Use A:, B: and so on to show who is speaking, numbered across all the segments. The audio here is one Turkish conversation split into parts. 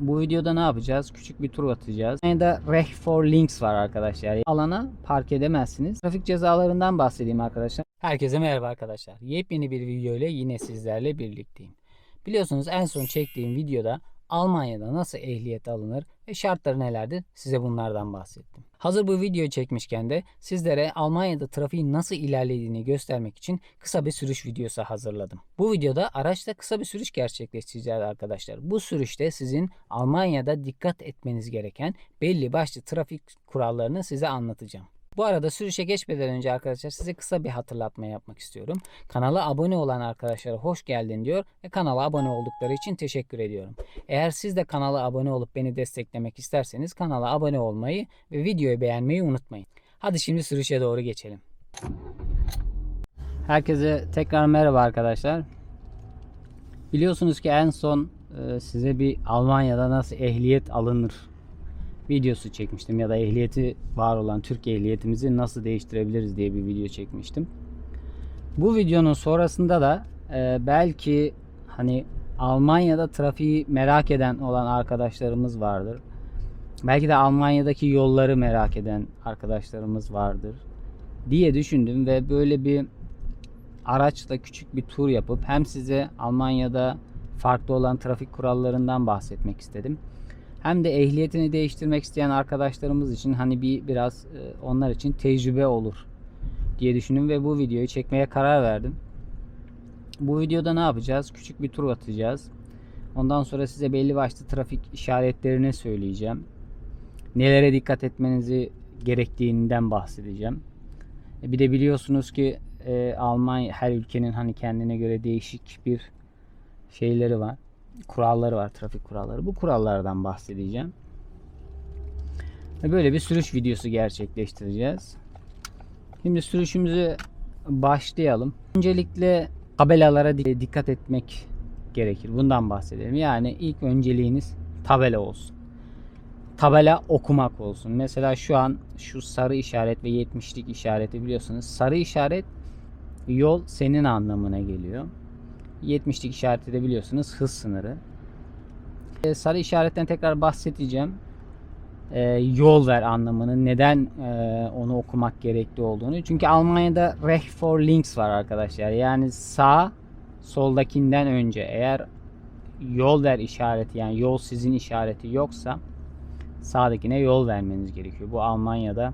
A: Bu videoda ne yapacağız? Küçük bir tur atacağız. Almanya'da Rech for Links var arkadaşlar. Alana park edemezsiniz. Trafik cezalarından bahsedeyim arkadaşlar. Herkese merhaba arkadaşlar. Yepyeni bir video ile yine sizlerle birlikteyim. Biliyorsunuz en son çektiğim videoda Almanya'da nasıl ehliyet alınır ve şartları nelerdir size bunlardan bahsettim. Hazır bu videoyu çekmişken de sizlere Almanya'da trafiğin nasıl ilerlediğini göstermek için kısa bir sürüş videosu hazırladım. Bu videoda araçta kısa bir sürüş gerçekleştireceğiz arkadaşlar. Bu sürüşte sizin Almanya'da dikkat etmeniz gereken belli başlı trafik kurallarını size anlatacağım. Bu arada sürüşe geçmeden önce arkadaşlar size kısa bir hatırlatma yapmak istiyorum. Kanala abone olan arkadaşlara hoş geldin diyor ve kanala abone oldukları için teşekkür ediyorum. Eğer siz de kanala abone olup beni desteklemek isterseniz kanala abone olmayı ve videoyu beğenmeyi unutmayın. Hadi şimdi sürüşe doğru geçelim. Herkese tekrar merhaba arkadaşlar. Biliyorsunuz ki en son e, size bir Almanya'da nasıl ehliyet alınır videosu çekmiştim ya da ehliyeti var olan Türk ehliyetimizi nasıl değiştirebiliriz diye bir video çekmiştim. Bu videonun sonrasında da e, belki hani Almanya'da trafiği merak eden olan arkadaşlarımız vardır. Belki de Almanya'daki yolları merak eden arkadaşlarımız vardır diye düşündüm ve böyle bir araçla küçük bir tur yapıp hem size Almanya'da farklı olan trafik kurallarından bahsetmek istedim. Hem de ehliyetini değiştirmek isteyen arkadaşlarımız için hani bir biraz e, onlar için tecrübe olur diye düşündüm ve bu videoyu çekmeye karar verdim. Bu videoda ne yapacağız? Küçük bir tur atacağız. Ondan sonra size belli başlı trafik işaretlerini söyleyeceğim. Nelere dikkat etmenizi gerektiğinden bahsedeceğim. E, Bir de biliyorsunuz ki e, Almanya her ülkenin hani kendine göre değişik bir şeyleri var. Kuralları var, trafik kuralları. Bu kurallardan bahsedeceğim. Böyle bir sürüş videosu gerçekleştireceğiz. Şimdi sürüşümüzü başlayalım. Öncelikle tabelalara di- dikkat etmek gerekir. Bundan bahsedelim. Yani ilk önceliğiniz tabela olsun. Tabela okumak olsun. Mesela şu an şu sarı işaret ve 70'lik işareti biliyorsunuz. Sarı işaret yol senin anlamına geliyor. 70'lik işareti de biliyorsunuz hız sınırı. E, Sarı işaretten tekrar bahsedeceğim. E, yol ver anlamını neden e, onu okumak gerekli olduğunu. Çünkü Almanya'da Rech for Links var arkadaşlar. Yani sağ soldakinden önce eğer yol ver işareti yani yol sizin işareti yoksa sağdakine yol vermeniz gerekiyor. Bu Almanya'da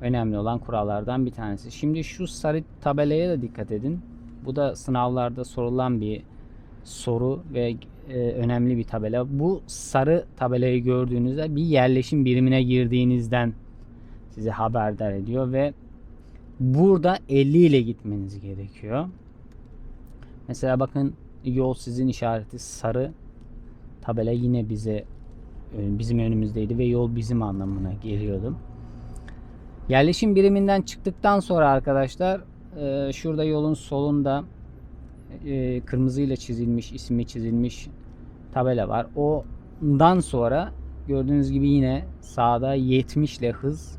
A: önemli olan kurallardan bir tanesi. Şimdi şu sarı tabelaya da dikkat edin. Bu da sınavlarda sorulan bir soru ve e, önemli bir tabela. Bu sarı tabelayı gördüğünüzde bir yerleşim birimine girdiğinizden size haberdar ediyor ve burada 50 ile gitmeniz gerekiyor. Mesela bakın yol sizin işareti sarı tabela yine bize e, bizim önümüzdeydi ve yol bizim anlamına geliyordu. Yerleşim biriminden çıktıktan sonra arkadaşlar e, şurada yolun solunda e, kırmızıyla çizilmiş, ismi çizilmiş tabela var. Ondan sonra gördüğünüz gibi yine sağda 70 ile hız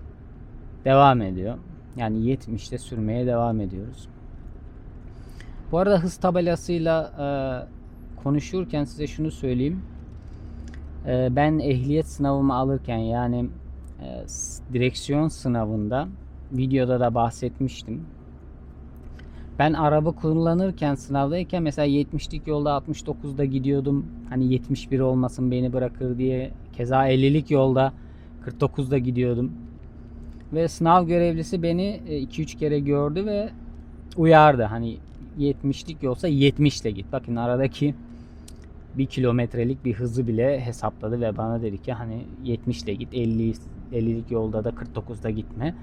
A: devam ediyor. Yani 70 ile sürmeye devam ediyoruz. Bu arada hız tabelasıyla e, konuşurken size şunu söyleyeyim. E, ben ehliyet sınavımı alırken yani e, direksiyon sınavında videoda da bahsetmiştim. Ben araba kullanırken sınavdayken mesela 70'lik yolda 69'da gidiyordum. Hani 71 olmasın beni bırakır diye. Keza 50'lik yolda 49'da gidiyordum. Ve sınav görevlisi beni 2-3 kere gördü ve uyardı. Hani 70'lik yolsa 70 ile git. Bakın aradaki bir kilometrelik bir hızı bile hesapladı ve bana dedi ki hani 70 ile git 50 50'lik yolda da 49'da gitme.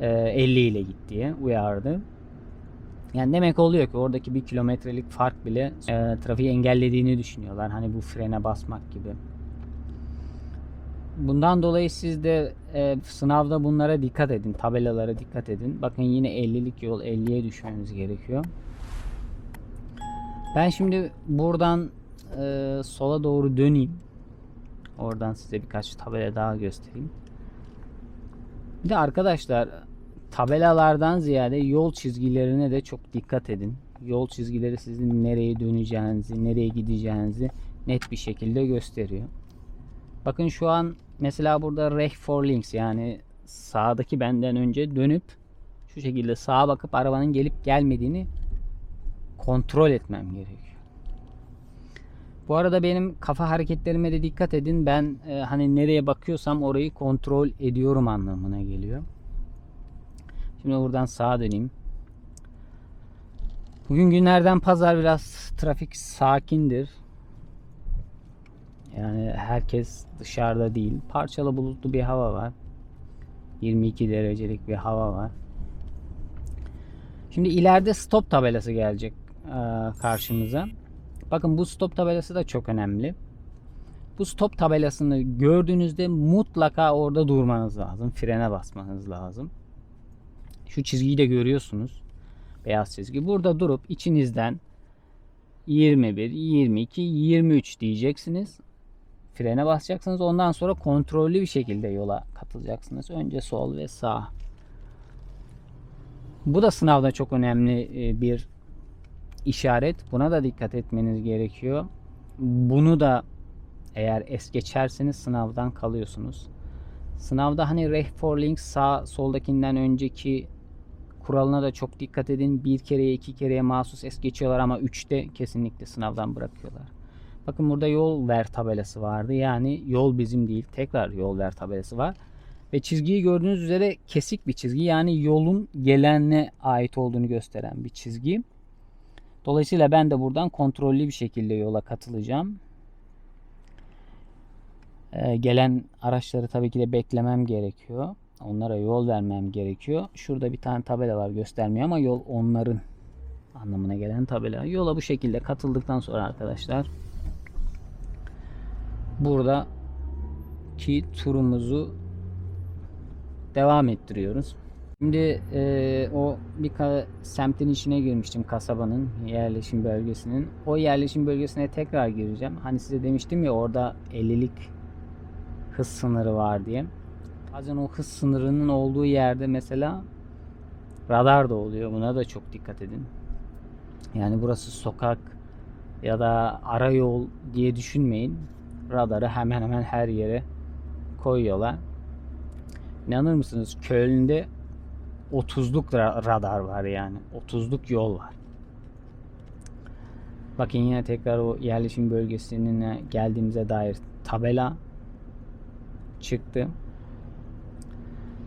A: Ee, 50 ile git diye uyardı. Yani demek oluyor ki oradaki bir kilometrelik fark bile e, trafiği engellediğini düşünüyorlar. Hani bu frene basmak gibi. Bundan dolayı siz de e, sınavda bunlara dikkat edin. Tabelalara dikkat edin. Bakın yine 50'lik yol 50'ye düşmeniz gerekiyor. Ben şimdi buradan e, sola doğru döneyim. Oradan size birkaç tabela daha göstereyim. Bir de arkadaşlar tabelalardan ziyade yol çizgilerine de çok dikkat edin. Yol çizgileri sizin nereye döneceğinizi, nereye gideceğinizi net bir şekilde gösteriyor. Bakın şu an mesela burada reh for links yani sağdaki benden önce dönüp şu şekilde sağa bakıp arabanın gelip gelmediğini kontrol etmem gerekiyor. Bu arada benim kafa hareketlerime de dikkat edin. Ben e, hani nereye bakıyorsam orayı kontrol ediyorum anlamına geliyor. Şimdi buradan sağa döneyim. Bugün günlerden pazar biraz trafik sakindir. Yani herkes dışarıda değil. Parçalı bulutlu bir hava var. 22 derecelik bir hava var. Şimdi ileride stop tabelası gelecek e, karşımıza. Bakın bu stop tabelası da çok önemli. Bu stop tabelasını gördüğünüzde mutlaka orada durmanız lazım. Frene basmanız lazım. Şu çizgiyi de görüyorsunuz. Beyaz çizgi. Burada durup içinizden 21, 22, 23 diyeceksiniz. Frene basacaksınız. Ondan sonra kontrollü bir şekilde yola katılacaksınız. Önce sol ve sağ. Bu da sınavda çok önemli e, bir işaret. Buna da dikkat etmeniz gerekiyor. Bunu da eğer es geçerseniz sınavdan kalıyorsunuz. Sınavda hani reh for links sağ soldakinden önceki kuralına da çok dikkat edin. Bir kereye iki kereye mahsus es geçiyorlar ama üçte kesinlikle sınavdan bırakıyorlar. Bakın burada yol ver tabelası vardı. Yani yol bizim değil. Tekrar yol ver tabelası var. Ve çizgiyi gördüğünüz üzere kesik bir çizgi. Yani yolun gelenine ait olduğunu gösteren bir çizgi. Dolayısıyla ben de buradan kontrollü bir şekilde yola katılacağım. Ee, gelen araçları tabii ki de beklemem gerekiyor. Onlara yol vermem gerekiyor. Şurada bir tane tabela var göstermiyor ama yol onların anlamına gelen tabela. Yola bu şekilde katıldıktan sonra arkadaşlar burada ki turumuzu devam ettiriyoruz. Şimdi e, o bir semtin içine girmiştim kasabanın yerleşim bölgesinin. O yerleşim bölgesine tekrar gireceğim. Hani size demiştim ya orada 50'lik hız sınırı var diye. Bazen o hız sınırının olduğu yerde mesela radar da oluyor. Buna da çok dikkat edin. Yani burası sokak ya da ara yol diye düşünmeyin. Radarı hemen hemen her yere koyuyorlar. İnanır mısınız? Köln'de 30'luk ra- radar var yani. 30'luk yol var. Bakın yine tekrar o yerleşim bölgesine geldiğimize dair tabela çıktı.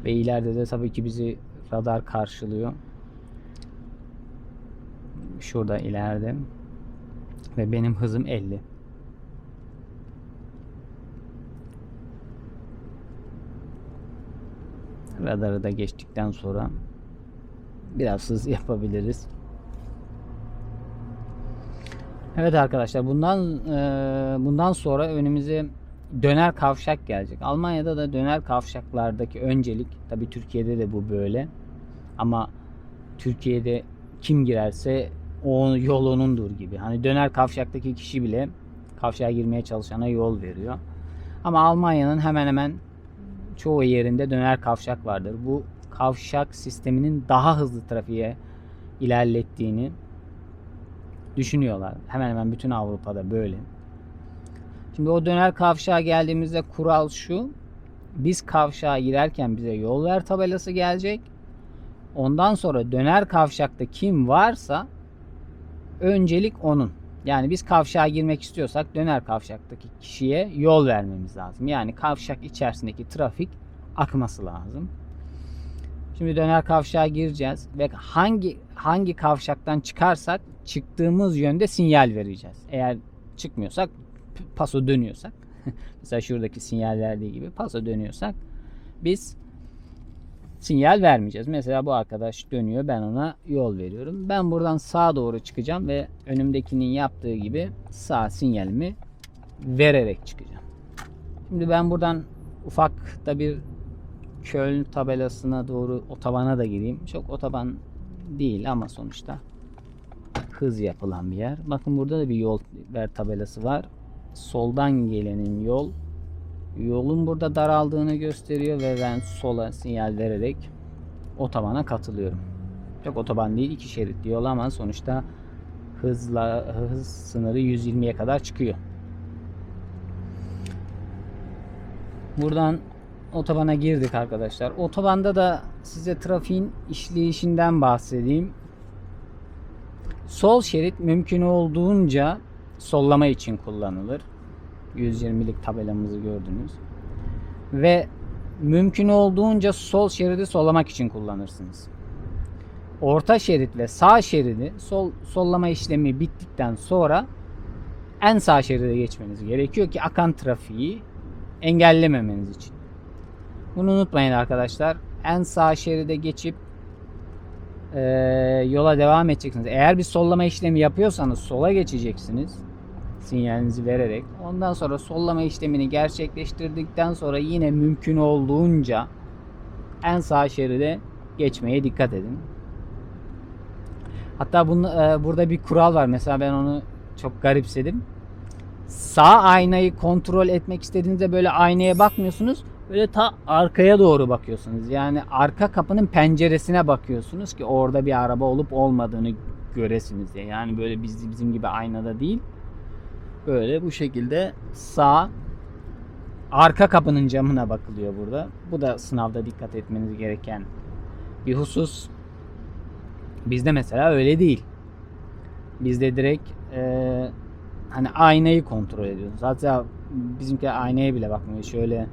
A: Ve ileride de tabii ki bizi radar karşılıyor. Şurada ileride. Ve benim hızım 50. Radarı da geçtikten sonra biraz hız yapabiliriz. Evet arkadaşlar bundan e, bundan sonra önümüze döner kavşak gelecek. Almanya'da da döner kavşaklardaki öncelik tabi Türkiye'de de bu böyle. Ama Türkiye'de kim girerse o yol onundur gibi. Hani döner kavşaktaki kişi bile kavşağa girmeye çalışana yol veriyor. Ama Almanya'nın hemen hemen çoğu yerinde döner kavşak vardır. Bu kavşak sisteminin daha hızlı trafiğe ilerlettiğini düşünüyorlar. Hemen hemen bütün Avrupa'da böyle. Şimdi o döner kavşağa geldiğimizde kural şu. Biz kavşağa girerken bize yol ver tabelası gelecek. Ondan sonra döner kavşakta kim varsa öncelik onun. Yani biz kavşağa girmek istiyorsak döner kavşaktaki kişiye yol vermemiz lazım. Yani kavşak içerisindeki trafik akması lazım. Şimdi döner kavşağa gireceğiz ve hangi hangi kavşaktan çıkarsak çıktığımız yönde sinyal vereceğiz. Eğer çıkmıyorsak paso dönüyorsak mesela şuradaki sinyal verdiği gibi paso dönüyorsak biz sinyal vermeyeceğiz. Mesela bu arkadaş dönüyor ben ona yol veriyorum. Ben buradan sağa doğru çıkacağım ve önümdekinin yaptığı gibi sağ sinyalimi vererek çıkacağım. Şimdi ben buradan ufak da bir Köln tabelasına doğru otobana da gireyim. Çok otoban değil ama sonuçta hız yapılan bir yer. Bakın burada da bir yol ver tabelası var. Soldan gelenin yol yolun burada daraldığını gösteriyor ve ben sola sinyal vererek otobana katılıyorum. Çok otoban değil iki şeritli yol ama sonuçta hızla hız sınırı 120'ye kadar çıkıyor. Buradan otobana girdik arkadaşlar. Otobanda da size trafiğin işleyişinden bahsedeyim. Sol şerit mümkün olduğunca sollama için kullanılır. 120'lik tabelamızı gördünüz. Ve mümkün olduğunca sol şeridi sollamak için kullanırsınız. Orta şerit ve sağ şeridi sol sollama işlemi bittikten sonra en sağ şeride geçmeniz gerekiyor ki akan trafiği engellememeniz için. Bunu unutmayın arkadaşlar. En sağ şeride geçip eee, yola devam edeceksiniz. Eğer bir sollama işlemi yapıyorsanız sola geçeceksiniz. Sinyalinizi vererek. Ondan sonra sollama işlemini gerçekleştirdikten sonra yine mümkün olduğunca en sağ şeride geçmeye dikkat edin. Hatta bunu, e, burada bir kural var. Mesela ben onu çok garipsedim. Sağ aynayı kontrol etmek istediğinizde böyle aynaya bakmıyorsunuz. Böyle ta arkaya doğru bakıyorsunuz. Yani arka kapının penceresine bakıyorsunuz ki orada bir araba olup olmadığını göresiniz diye. Yani böyle biz, bizim gibi aynada değil. Böyle bu şekilde sağ arka kapının camına bakılıyor burada. Bu da sınavda dikkat etmeniz gereken bir husus. Bizde mesela öyle değil. Bizde direkt eee, hani aynayı kontrol ediyoruz. Hatta bizimki aynaya bile bakmıyor. Şöyle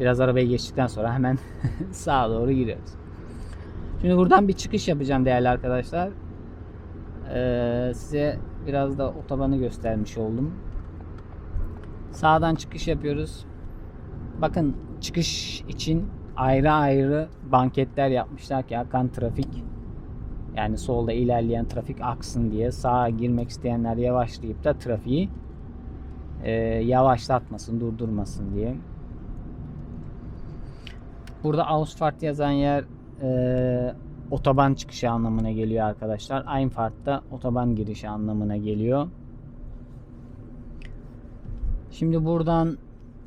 A: biraz arabayı geçtikten sonra hemen sağa doğru giriyoruz. Şimdi buradan bir çıkış yapacağım değerli arkadaşlar. Eee, size biraz da otobanı göstermiş oldum. Sağdan çıkış yapıyoruz. Bakın çıkış için ayrı ayrı banketler yapmışlar ki akan trafik yani solda ilerleyen trafik aksın diye sağa girmek isteyenler yavaşlayıp da trafiği e, yavaşlatmasın, durdurmasın diye. Burada Ausfahrt yazan yer e, otoban çıkışı anlamına geliyor arkadaşlar. Einfahrt da otoban girişi anlamına geliyor. Şimdi buradan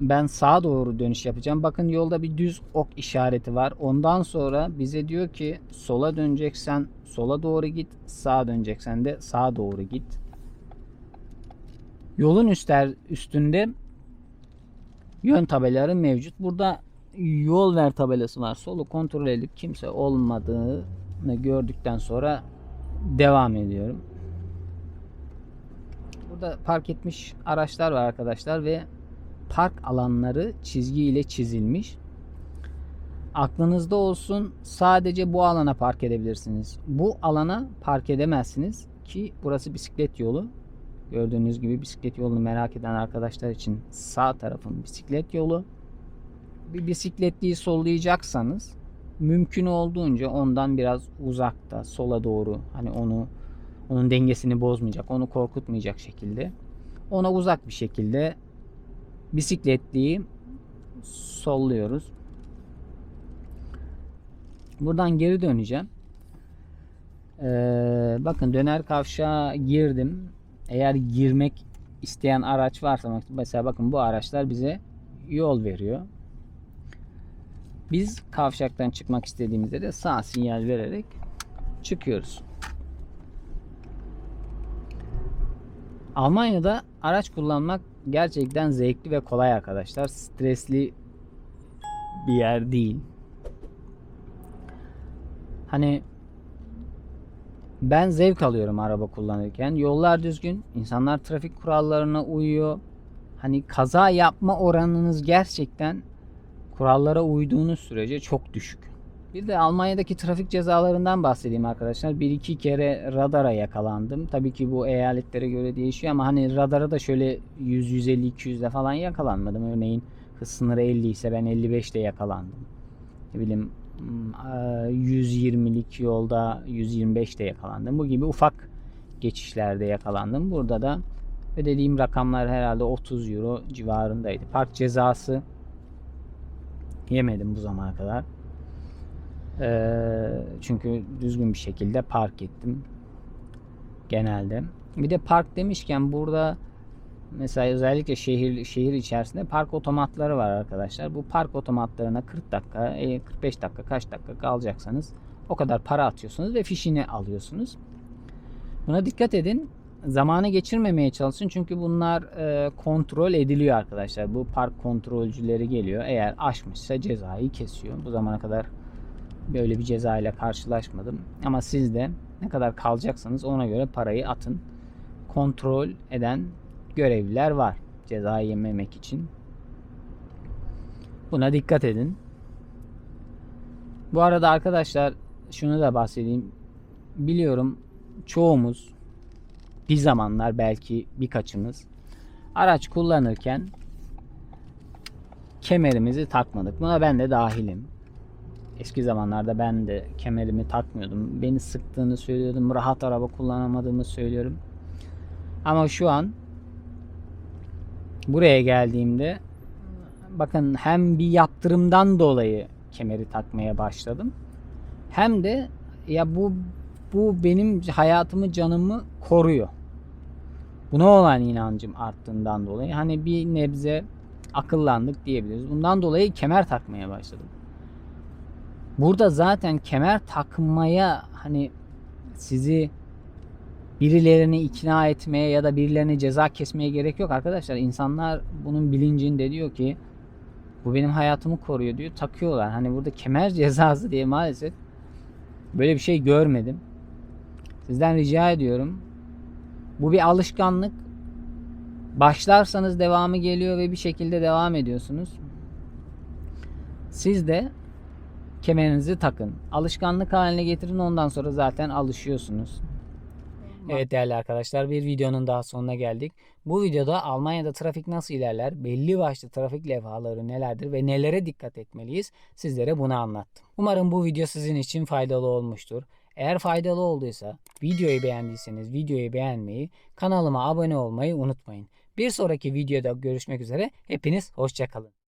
A: ben sağa doğru dönüş yapacağım. Bakın yolda bir düz ok işareti var. Ondan sonra bize diyor ki sola döneceksen sola doğru git, sağa döneceksen de sağa doğru git. Yolun üstler üstünde yön tabelaları mevcut. Burada yol ver tabelası var. Solu kontrol edip kimse olmadığını gördükten sonra devam ediyorum. Burada park etmiş araçlar var arkadaşlar ve park alanları çizgiyle çizilmiş. Aklınızda olsun sadece bu alana park edebilirsiniz. Bu alana park edemezsiniz ki burası bisiklet yolu. Gördüğünüz gibi bisiklet yolunu merak eden arkadaşlar için sağ tarafın bisiklet yolu. Bir bisikletliyi sollayacaksanız mümkün olduğunca ondan biraz uzakta sola doğru hani onu onun dengesini bozmayacak, onu korkutmayacak şekilde ona uzak bir şekilde bisikletliyi solluyoruz. Buradan geri döneceğim. Ee, bakın döner kavşağa girdim. Eğer girmek isteyen araç varsa mesela bakın bu araçlar bize yol veriyor. Biz kavşaktan çıkmak istediğimizde de sağ sinyal vererek çıkıyoruz. Almanya'da araç kullanmak gerçekten zevkli ve kolay arkadaşlar. Stresli bir yer değil. Hani ben zevk alıyorum araba kullanırken. Yollar düzgün, insanlar trafik kurallarına uyuyor. Hani kaza yapma oranınız gerçekten kurallara uyduğunuz sürece çok düşük. Bir de Almanya'daki trafik cezalarından bahsedeyim arkadaşlar. Bir iki kere radara yakalandım. Tabii ki bu eyaletlere göre değişiyor ama hani radara da şöyle 100 150 200 ile falan yakalanmadım. Örneğin hız sınırı 50 ise ben 55 ile yakalandım. Ne bileyim 120'lik yolda 125 de yakalandım. Bu gibi ufak geçişlerde yakalandım. Burada da ödediğim rakamlar herhalde 30 euro civarındaydı. Park cezası yemedim bu zamana kadar. Ee, çünkü düzgün bir şekilde park ettim. Genelde. Bir de park demişken burada mesela özellikle şehir şehir içerisinde park otomatları var arkadaşlar. Bu park otomatlarına 40 dakika, e, 45 dakika, kaç dakika kalacaksanız o kadar para atıyorsunuz ve fişini alıyorsunuz. Buna dikkat edin. Zamanı geçirmemeye çalışın çünkü bunlar e, kontrol ediliyor arkadaşlar. Bu park kontrolcüleri geliyor. Eğer aşmışsa cezayı kesiyor. Bu zamana kadar böyle bir ceza ile karşılaşmadım. Ama siz de ne kadar kalacaksanız ona göre parayı atın. Kontrol eden görevliler var. Ceza yememek için. Buna dikkat edin. Bu arada arkadaşlar şunu da bahsedeyim. Biliyorum çoğumuz bir zamanlar belki birkaçımız araç kullanırken kemerimizi takmadık. Buna ben de dahilim. Eski zamanlarda ben de kemerimi takmıyordum. Beni sıktığını söylüyordum. Rahat araba kullanamadığımı söylüyorum. Ama şu an buraya geldiğimde bakın hem bir yaptırımdan dolayı kemeri takmaya başladım. Hem de ya bu bu benim hayatımı canımı koruyor. Buna olan inancım arttığından dolayı hani bir nebze akıllandık diyebiliriz. Bundan dolayı kemer takmaya başladım. Burada zaten kemer takmaya hani sizi birilerini ikna etmeye ya da birilerine ceza kesmeye gerek yok arkadaşlar. İnsanlar bunun bilincinde diyor ki bu benim hayatımı koruyor diyor. Takıyorlar. Hani burada kemer cezası diye maalesef böyle bir şey görmedim. Sizden rica ediyorum. Bu bir alışkanlık. Başlarsanız devamı geliyor ve bir şekilde devam ediyorsunuz. Siz de kemerinizi takın. Alışkanlık haline getirin ondan sonra zaten alışıyorsunuz. Evet değerli arkadaşlar bir videonun daha sonuna geldik. Bu videoda Almanya'da trafik nasıl ilerler, belli başlı trafik levhaları nelerdir ve nelere dikkat etmeliyiz sizlere bunu anlattım. Umarım bu video sizin için faydalı olmuştur. Eğer faydalı olduysa videoyu beğendiyseniz videoyu beğenmeyi, kanalıma abone olmayı unutmayın. Bir sonraki videoda görüşmek üzere. Hepiniz hoşçakalın.